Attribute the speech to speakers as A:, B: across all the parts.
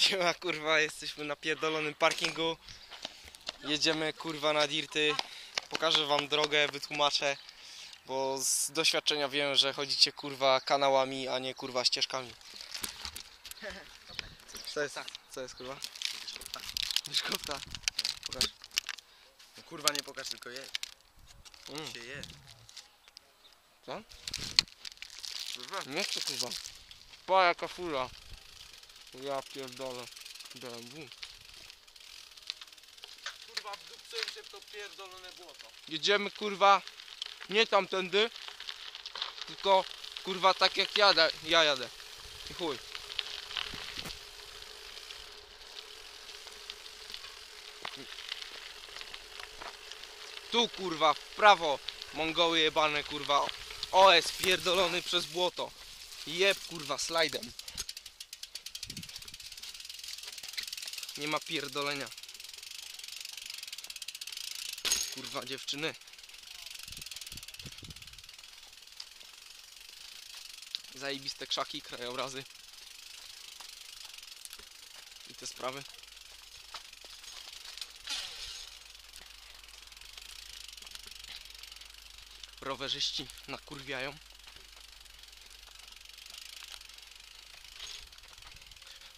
A: Siema kurwa, jesteśmy na pierdolonym parkingu. Jedziemy kurwa na dirty. Pokażę wam drogę, wytłumaczę. Bo z doświadczenia wiem, że chodzicie kurwa kanałami, a nie kurwa ścieżkami. Co jest? Co jest kurwa? Wyszkopta. Pokaż.
B: No kurwa nie pokaż, tylko je.
A: Mm.
B: Się je.
A: Co?
B: Kurwa.
A: Nie chcę kurwa. Pa jaka fura. Ja pierdolę. BMW.
B: Kurwa wdupcyłem się w to pierdolone błoto.
A: Jedziemy kurwa nie tamtędy, tylko kurwa tak jak jadę, ja jadę. I chuj. Tu kurwa, w prawo, Mongoły jebane kurwa. OS pierdolony przez błoto. Jeb kurwa slajdem. Nie ma pierdolenia. Kurwa dziewczyny. Zajebiste krzaki, krajobrazy. I te sprawy. Rowerzyści nakurwiają.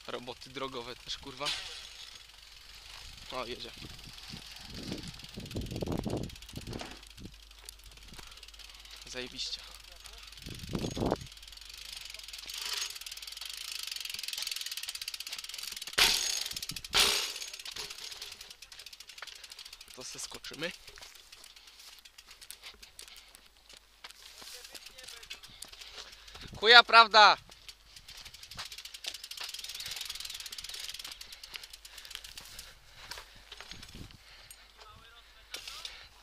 A: Roboty drogowe też kurwa. O, jedzie. Zajebiście. To se skoczymy. Chuja prawda!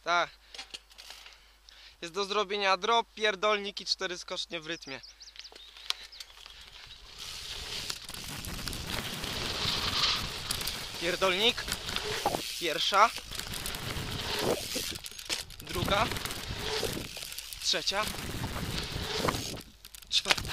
A: Tak. Jest do zrobienia drop, pierdolnik i cztery skocznie w rytmie. Pierdolnik. Pierwsza. Druga. Trzecia. Czwarta.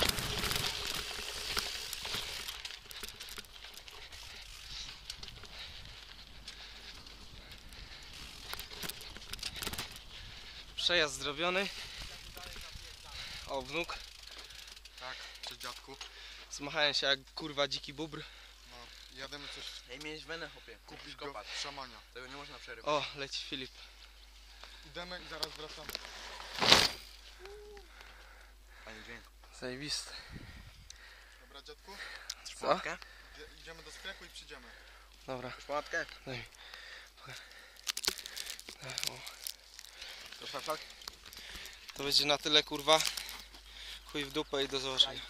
A: Przejazd zrobiony. O, wnuk.
C: Tak, czy dziadku?
A: Zmachałem się jak kurwa dziki bubr.
C: No, jademy coś
B: Ej, miałeś wenę chłopie.
C: kupić
B: Kupisz
C: go szamania.
B: Tego nie można przerywać.
A: O, leci Filip.
C: Idemy i zaraz wracamy.
B: Fajny dźwięk.
A: Zajebisty.
C: Dobra dziadku?
A: Co?
C: Idzie- Idziemy do sklepu i przyjdziemy.
A: Dobra.
B: Chcesz pomadkę?
A: Daj. O.
B: Szlak?
A: To będzie na tyle kurwa. Chuj w dupę i do zobaczenia.